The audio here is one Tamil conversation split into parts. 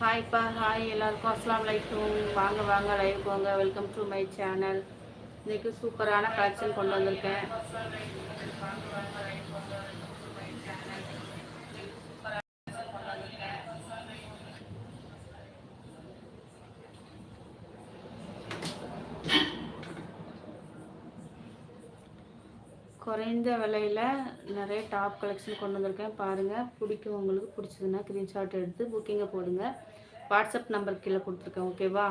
ஹாய்ப்பா ஹாய் எல்லாருக்கும் அஸ்லாம் வலைக்கும் வாங்க வாங்க லைவ் போங்க. வெல்கம் டு மை சேனல் இன்றைக்கி சூப்பரான கலெக்ஷன் கொண்டு வந்திருக்கேன். குறைந்த விலையில் நிறைய டாப் கலெக்ஷன் கொண்டு வந்திருக்கேன். பாருங்கள் பிடிக்கும் உங்களுக்கு பிடிச்சதுன்னா ஸ்க்ரீன்ஷாட் எடுத்து புக்கிங்கை போடுங்க. வாட்ஸ்அப் நம்பர் கீழே கொடுத்துருக்கேன் ஓகேவா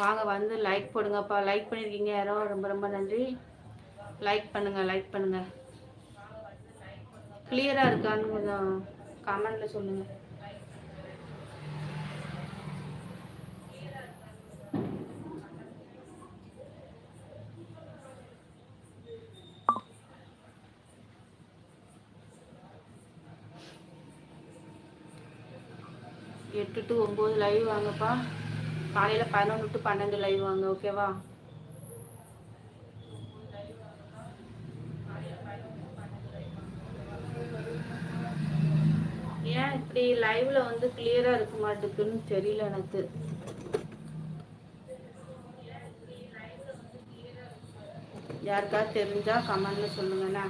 வாங்க வந்து லைக் போடுங்கப்பா. லைக் பண்ணியிருக்கீங்க யாரோ? ரொம்ப ரொம்ப நன்றி. லைக் பண்ணுங்கள் லைக் பண்ணுங்கள் கிளியராக இருக்கான்னு கொஞ்சம் கமெண்டில் சொல்லுங்கள் எட்டு டு ஒம்பது லைவ் வாங்கப்பா. காலையில் பதினொன்று டு பன்னெண்டு லைவ் வாங்க ஓகேவா ஏன் இப்படி லைவ்ல வந்து கிளியரா இருக்க மாட்டேங்குன்னு தெரியல எனக்கு. யாருக்காவது தெரிஞ்சா கமெண்ட்ல சொல்லுங்கண்ணா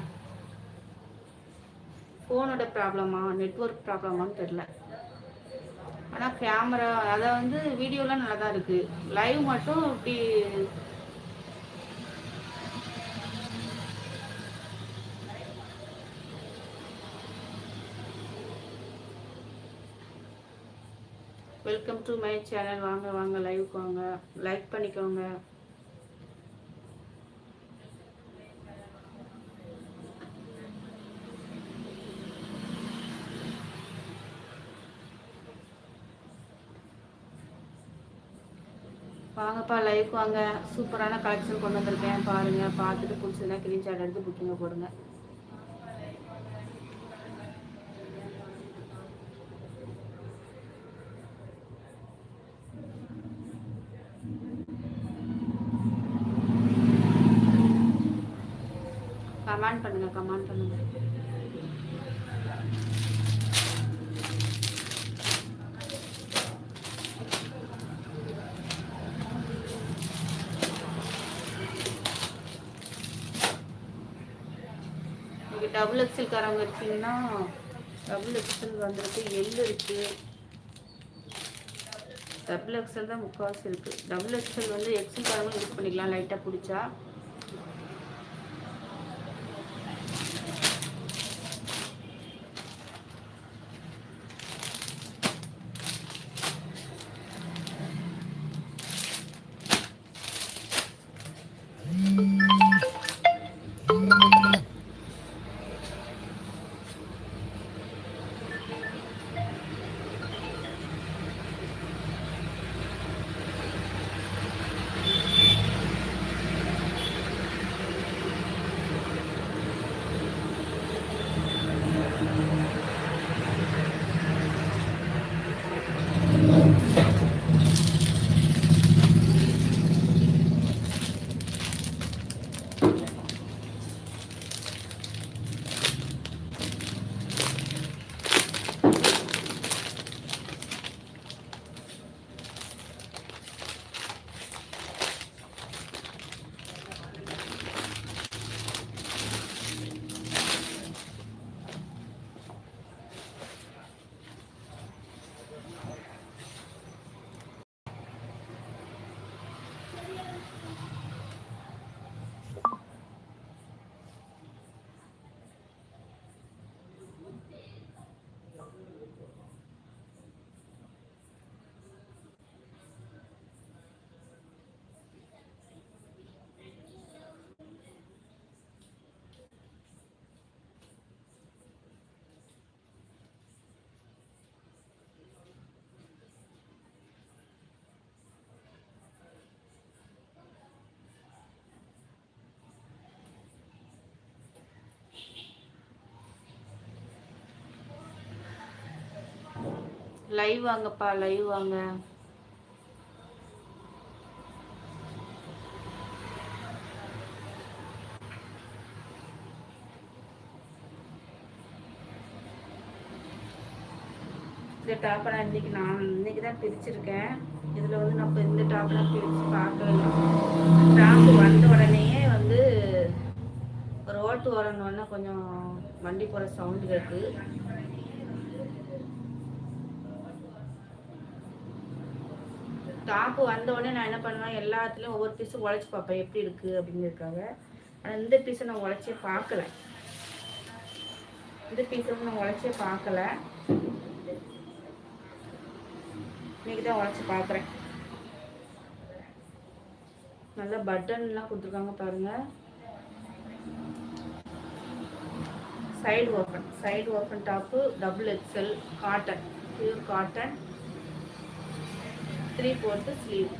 ஃபோனோட ப்ராப்ளமா நெட்ஒர்க் ப்ராப்ளமான்னு தெரில ஆனால் கேமரா அதை வந்து வீடியோலாம் நல்லா தான் இருக்குது லைவ் மட்டும் இப்படி வெல்கம் டு மை சேனல் வாங்க வாங்க லைவுக்கு வாங்க. லைக் பண்ணிக்கோங்க. வாங்கப்பா லைக் வாங்க. சூப்பரான கலெக்ஷன் கொண்டு வந்திருக்கேன். பாருங்கள் பார்த்துட்டு பிடிச்சதுன்னா ஸ்க்ரீன்ஷாட் எடுத்து புக்கிங்கை போடுங்க கமெண்ட் பண்ணுங்க கமெண்ட் பண்ணுங்க டபுள் எக்ஸல் டபுள் எக்ஸல் வந்துருக்கு எல் இருக்குது டபுள் எக்ஸல் தான் முக்கால்வாசி இருக்குது டபுள் எக்ஸல் வந்து எக்ஸல் காரங்களும் யூஸ் பண்ணிக்கலாம் லைட்டாக பிடிச்சா. லைவ் வாங்கப்பா லைவ் வாங்க. இந்த டாப்பை நான் இன்றைக்கி நான் இன்றைக்கி தான் பிரிச்சிருக்கேன். இதில் வந்து நான் இப்போ இந்த டாப்லாம் பிரித்து பார்க்கவே டாப்பு வந்த உடனேயே வந்து ரோட்டு வரணுன்னா கொஞ்சம் வண்டி போகிற சவுண்டு கேட்குது டாப்பு வந்தவொடனே நான் என்ன பண்ணுவேன்? எல்லாத்துலேயும் ஒவ்வொரு பீஸும் உழைச்சி பார்ப்பேன். எப்படி இருக்குது அப்படிங்கிறதுக்காக. ஆனால் இந்த பீஸை நான் உழைச்சே பார்க்கல. இந்த பீஸும் நான் உழைச்சே பார்க்கல. இன்னைக்கு தான் உழைச்சி பார்க்குறேன். நல்லா பட்டன்லாம் கொடுத்துருக்காங்க பாருங்கள் side open side open top double XL cotton pure cotton three fourth sleeve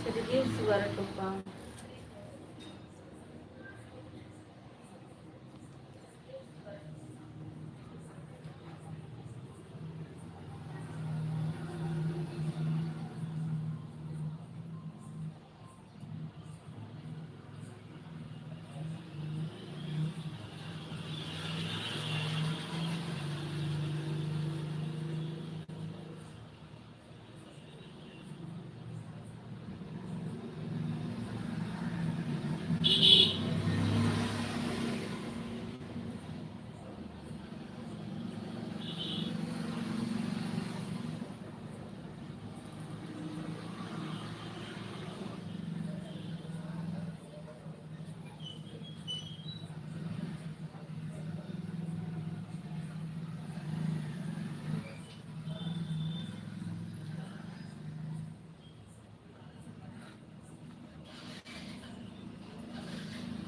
சரி லீவ்ஸ் வரட்டும்ப்பா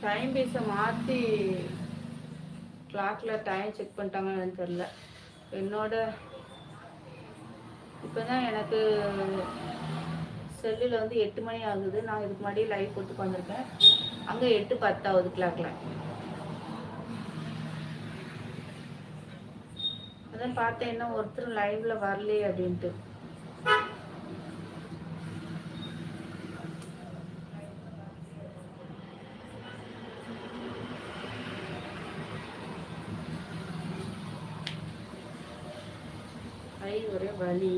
டைம் பீஸை மாற்றி கிளாக்கில் டைம் செக் பண்ணிட்டாங்கன்னு தெரில என்னோட இப்போ தான் எனக்கு செல்லில் வந்து எட்டு மணி ஆகுது. நான் இதுக்கு முன்னாடி லைவ் போட்டு வந்திருக்கேன் அங்கே எட்டு பத்தாவது கிளாக்கில் அதான் பார்த்தேன் என்ன ஒருத்தர் லைவ்ல வரலையே அப்படின்ட்டு கை ஒரே வலி.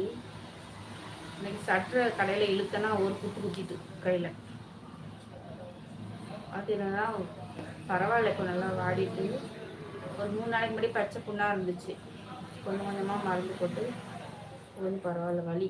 இன்னைக்கு சற்று கடையில் இழுத்தனா ஒரு குத்து குத்திட்டு கையில். அது என்னன்னா பரவாயில்ல இப்போ நல்லா வாடிட்டு. ஒரு மூணு நாளைக்கு முன்னாடி பச்சை புண்ணாக இருந்துச்சு. கொஞ்சம் கொஞ்சமாக மருந்து போட்டு கொஞ்சம் பரவாயில்ல வலி.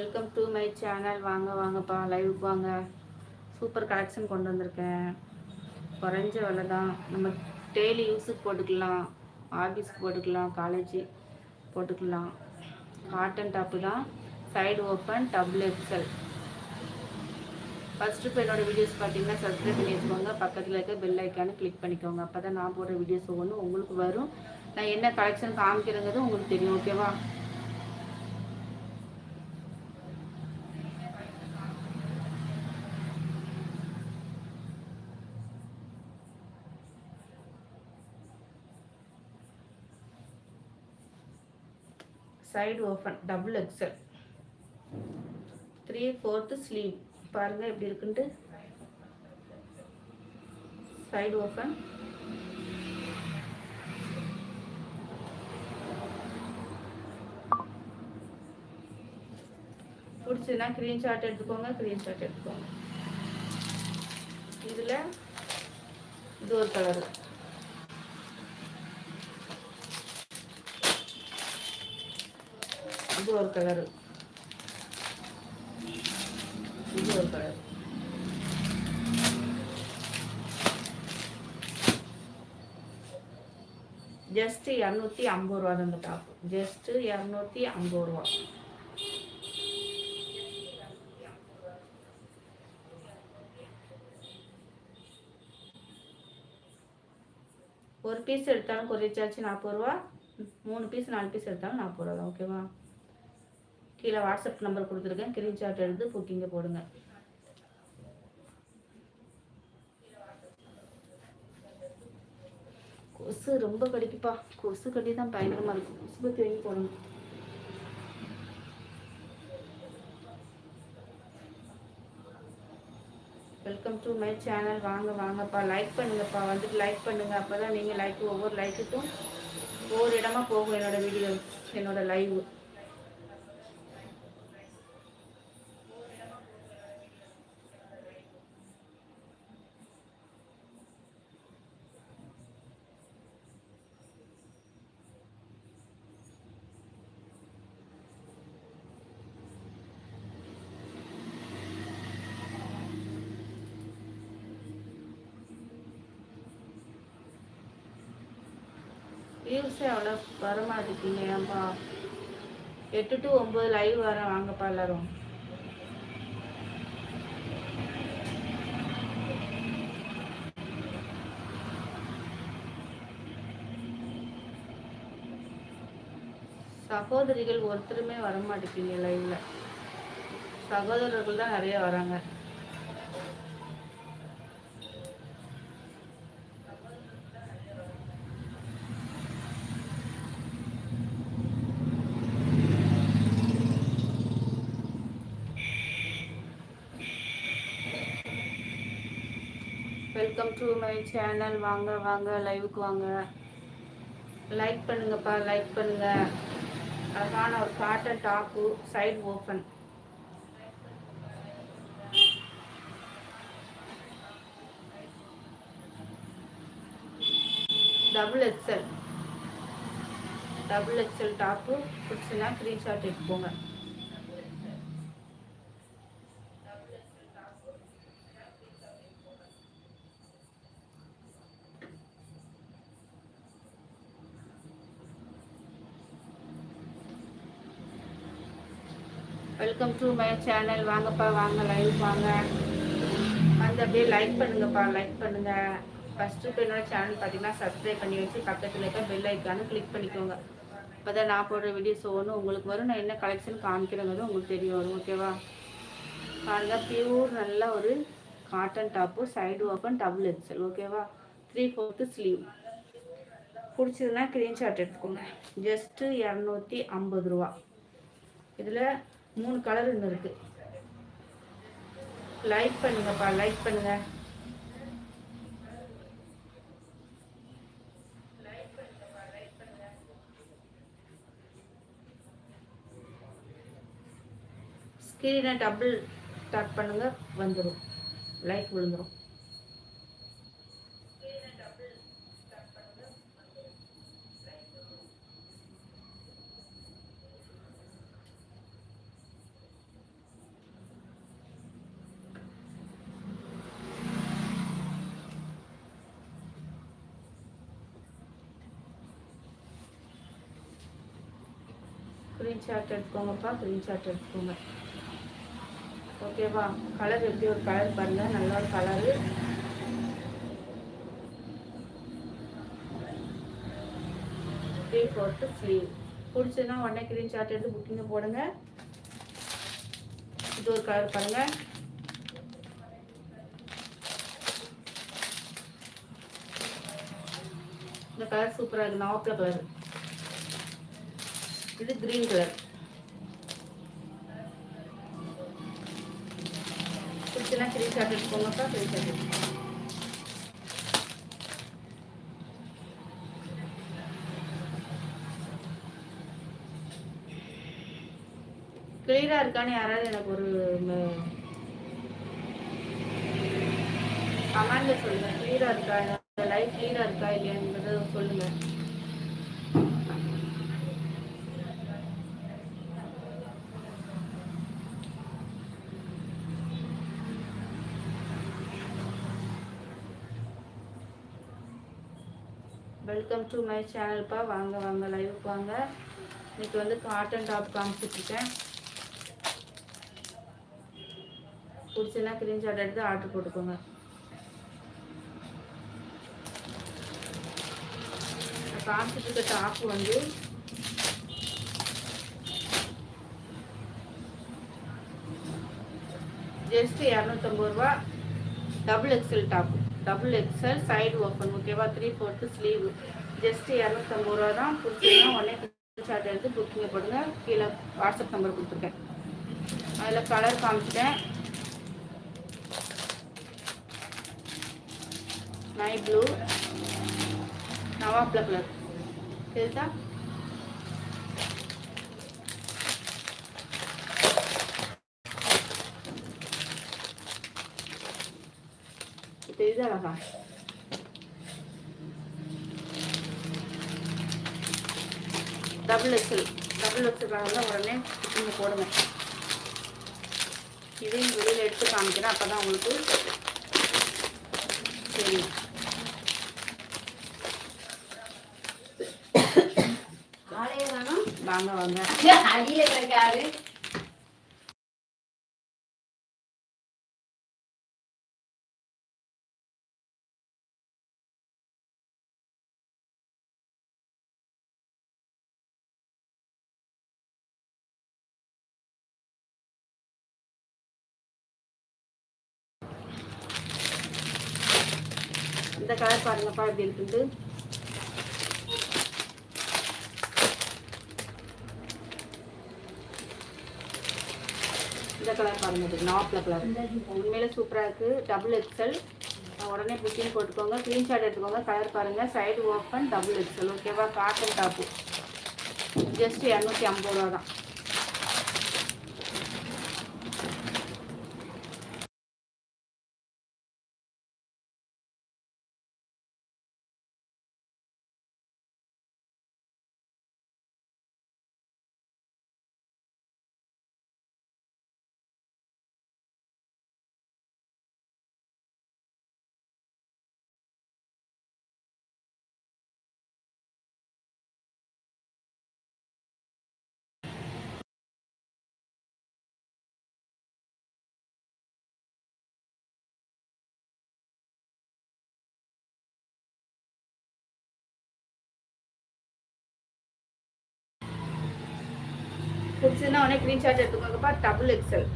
வெல்கம் டு மை சேனல் வாங்க வாங்கப்பா. லைவுக்கு வாங்க. சூப்பர் கலெக்ஷன் கொண்டு வந்திருக்கேன். குறைஞ்ச விலை தான். நம்ம டெய்லி யூஸுக்கு போட்டுக்கலாம். ஆஃபீஸ்க்கு போட்டுக்கலாம். காலேஜ் போட்டுக்கலாம். காட்டன் டாப்பு தான். Side open double XL first இப்போ என்னோடய வீடியோஸ் பார்த்தீங்கன்னா சப்ஸ்கிரைப் பண்ணி வச்சுக்கோங்க. பக்கத்தில் இருக்க பெல் ஐக்கானு கிளிக் பண்ணிக்கோங்க. அப்போ தான் நான் போடுற வீடியோஸ் ஒவ்வொன்றும் உங்களுக்கு வரும். நான் என்ன கலெக்ஷன் காமிக்கிறேங்கிறது உங்களுக்கு தெரியும் ஓகேவா side open double XL three fourth sleeve பாருங்கள் எப்படி இருக்குன்ட்டு. சைடு ஓப்பன் பிடிச்சதுன்னா க்ரீன்ஷாட் எடுத்துக்கோங்க க்ரீன் ஷார்ட் எடுத்துக்கோங்க. இதில் இது ஒரு கலரு இது ஒரு கலரு இது ஒரு கலர் ஜஸ்ட் இரநூத்தி ஐம்பது ரூபா தான் இந்த டாப் ஜஸ்ட் இரநூத்தி ஐம்பது ரூபா ஒரு பீஸ் எடுத்தாலும் குறைச்சாச்சு நாற்பது ரூபா மூணு பீஸ் நாலு பீஸ் எடுத்தாலும் நாற்பது ரூபா தான் ஓகேவா கீழே வாட்ஸ்அப் நம்பர் கொடுத்துருக்கேன். ஸ்க்ரீன்ஷாட் எடுத்து புக்கிங்க போடுங்க. கொசு ரொம்ப கடிக்குப்பா. கொசு கடி தான் பயங்கரமாக இருக்கும் கொசு பற்றி வாங்கி போடணும். வெல்கம் டு மை சேனல் வாங்க வாங்கப்பா. லைக் பண்ணுங்கப்பா. வந்துட்டு லைக் பண்ணுங்க. அப்போ தான் நீங்கள் லைக் ஒவ்வொரு லைக்குக்கும் ஒவ்வொரு இடமா போகும் என்னோட வீடியோ என்னோட லைவ் வியூஸே அவ்வளோ வரமாட்டேங்க ஏன்பா? எட்டு டு ஒம்பது லைவ் வர வாங்கப்பா எல்லாரும். சகோதரிகள் ஒருத்தருமே வரமாட்டேங்க லைவ்ல சகோதரர்கள் தான் நிறைய வராங்க. வெல்கம் டு மை சேனல் வாங்க வாங்க லைவுக்கு வாங்க. லைக் பண்ணுங்கப்பா லைக் பண்ணுங்க. அழகான ஒரு cotton top side open double XL double XL top பிடிச்சுன்னா screenshot எடுத்துக்கோங்க. வெல்கம் டு மை சேனல் வாங்கப்பா வாங்க லைவ் வாங்க. வந்து அப்படியே லைக் பண்ணுங்கப்பா லைக் பண்ணுங்க. ஃபஸ்ட்டு இப்போ என்னோட சேனல் பார்த்தீங்கன்னா சப்ஸ்கிரைப் பண்ணி வச்சு பக்கத்தில் இருக்க பெல் ஐக்கானு கிளிக் பண்ணிக்கோங்க. இப்போ தான் நான் போடுற வீடியோஸ் ஒன்று உங்களுக்கு வரும். நான் என்ன கலெக்ஷன் காமிக்கிறேங்கிறது உங்களுக்கு தெரிய வரும் ஓகேவா பாருங்க பியூர் நல்ல ஒரு cotton top side open double XL ஓகேவா த்ரீ ஃபோர்த்து ஸ்லீவ் பிடிச்சதுன்னா ஸ்க்ரீன்ஷாட் எடுத்துக்கோங்க. ஜஸ்ட்டு இரநூத்தி ஐம்பது ரூபா. இதில் மூணு கலர் இன்னும் இருக்கு. லைக் பண்ணுங்கப்பா லைக் பண்ணுங்க. ஸ்க்ரீனை டபுள் டாக் பண்ணுங்க வந்துடும் லைக் விழுந்துடும் ஸ்க்ரீன்ஷாட் எடுத்துக்கோங்கப்பா ஸ்க்ரீன்ஷாட் எடுத்துக்கோங்க. ஓகேவா கலர் எப்படி? ஒரு கலர் பாருங்கள் நல்ல ஒரு கலரு த்ரீ ஃபோர்த்து ஸ்லீவ் பிடிச்சதுன்னா உடனே ஸ்க்ரீன்ஷாட் எடுத்து புக்கிங்கை போடுங்க. இது ஒரு கலர் பாருங்கள் இந்த கலர் சூப்பராக இருக்குது நாவப்பில் கலர் இது கிரீன் கலர் பிடிச்சனா ஸ்க்ரீன்ஷாட் எடுத்துக்கோங்கப்பா ஸ்க்ரீன்ஷாட் எடுத்துக்கோங்க கிளியராக இருக்கான்னு யாராவது எனக்கு ஒரு கமெண்ட்ல சொல்லுங்க. கிளியராக இருக்கா? லைஃப் கிளியராக இருக்கா? இல்லையாங்கிறத சொல்லுங்க. வெல்கம் டு மை சேனல்ப்பா வாங்க வாங்க லைவுக்கு வாங்க. இன்னைக்கு வந்து காட்டன் டாப் காமிச்சிட்ருக்கேன் பிடிச்சுன்னா ஸ்க்ரீன்ஷாட் எடுத்து ஆர்டர் போட்டுக்கோங்க. காமிச்சிட்ருக்க டாப் வந்து ஜஸ்ட் இரநூத்தம்பது ரூபா double XL top double XL side open ஓகேவா த்ரீ ஃபோர்த்து ஸ்லீவ் ஜஸ்ட் இரநூத்தம்பது ரூபா தான். பிடிச்சிங்கன்னா உடனே ஷார்ட் எடுத்து புக்கிங்கை போடுங்க. கீழே வாட்ஸ்அப் நம்பர் கொடுத்துருக்கேன். அதில் கலர் காமிச்சிட்டேன். நை ப்ளூ நவாப்ல கலர் தெரியுதா தெரியுதா அழகா டபுள் எக்ஸல் டபுள் எக்ஸல் உடனே நீங்கள் போடுங்க. இதையும் வெளியில் எடுத்து காமிக்கிறேன். அப்போ தான் உங்களுக்கு காணோம். வாங்க வாங்க. அடியில கிடக்காரு கலர் எப்படி இந்த கலர் பாருங்க நாப்பில் கலர் உண்மையில சூப்பராக இருக்குது டபுள் எக்ஸல் உடனே புக்கிங் போட்டுக்கோங்க. ஸ்க்ரீன்ஷாட் எடுத்துக்கோங்க. கலர் பாருங்கள் சைடு ஓப்பன் டபுள் எக்ஸல் ஓகேவா காட்டன் டாப்பு ஜஸ்ட் இரநூத்தி ஐம்பது ரூபா தான் பிடிச்சதுன்னா உடனே க்ரீன் சார்ஜ் எடுத்துக்கோங்கப்பா டபுள் எக்ஸல்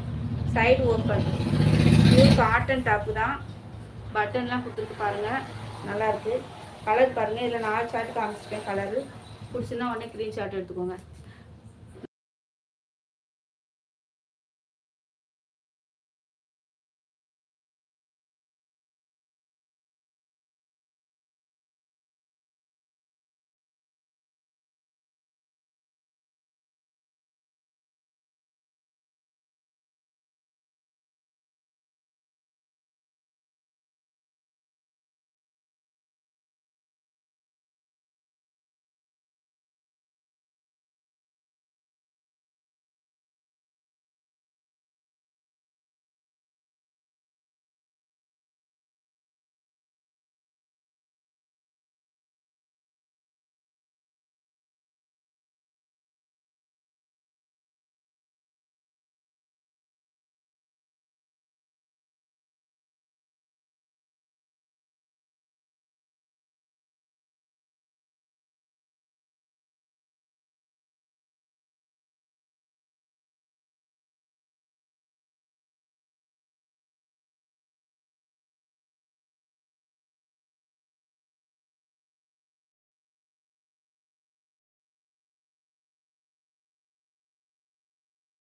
சைடு ஓப்பன் இது காட்டன் டாப்பு தான். பட்டன்லாம் கொடுத்துருக்கு பாருங்கள் நல்லாயிருக்கு கலர் பாருங்கள் இதில் நாலு ஷார்ட் காமிச்சிருக்கேன் கலரு பிடிச்சுன்னா உடனே க்ரீன் சார்ட் எடுத்துக்கோங்க.